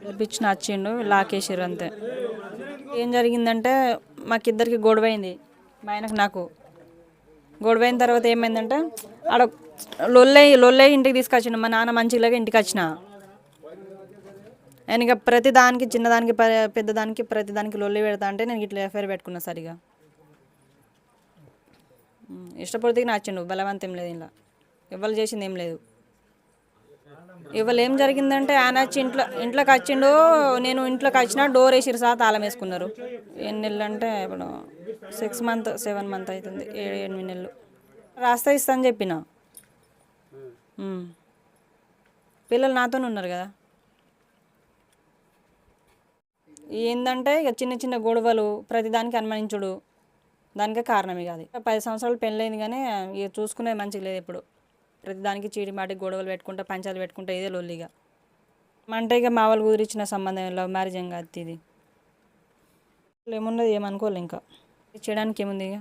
పిలిపించిన వచ్చిండు లాకేశారు అంతే. ఏం జరిగిందంటే మాకిద్దరికి గొడవైంది మా ఆయనకు నాకు. గొడవైన తర్వాత ఏమైందంటే ఆడ లొల్లే లొల్లే ఇంటికి తీసుకొచ్చిండు మా నాన్న మంచిలాగా ఇంటికి వచ్చిన. ఆయన ఇక ప్రతి దానికి చిన్నదానికి పెద్దదానికి ప్రతి దానికి లొల్లి పెడతా అంటే నేను ఇట్లా ఎఫ్ఐఆర్ పెట్టుకున్నా సరిగా. ఉమ్, ఇష్టపడితే నచ్చిండు బలవంతం లేదు ఇలా ఎవరు చేసింది ఏం లేదు. ఇవాళ ఏం జరిగిందంటే ఆయన వచ్చి ఇంట్లో ఇంట్లోకి వచ్చిండు నేను ఇంట్లోకి వచ్చినా డోర్ వేసిరు సార్ తాళం వేసుకున్నారు. ఎన్ని నెలలు అంటే ఇప్పుడు సిక్స్ మంత్ సెవెన్ మంత్ అవుతుంది ఏడు ఎనిమిది నెలలు. రాస్తా ఇస్తాను చెప్పిన. పిల్లలు నాతోనే ఉన్నారు కదా. ఏంటంటే ఇక చిన్న చిన్న గొడవలు ప్రతిదానికి అనుమానించుడు. దానికే కారణం ఇక అది. పది సంవత్సరాలు పెళ్ళైంది కానీ ఇక చూసుకునే మంచిగా లేదు ఇప్పుడు ప్రతిదానికి చీడిమాటి గొడవలు పెట్టుకుంటా పంచాలు పెట్టుకుంటా ఇదే లొల్లిగా అంటే ఇక మా వాళ్ళు కుదిరిచ్చిన సంబంధం లవ్ మ్యారేజ్ ఏం కాదు ఇది ఏమున్నది ఏమనుకోలే ఇంకా. చేయడానికి ఏముంది ఇక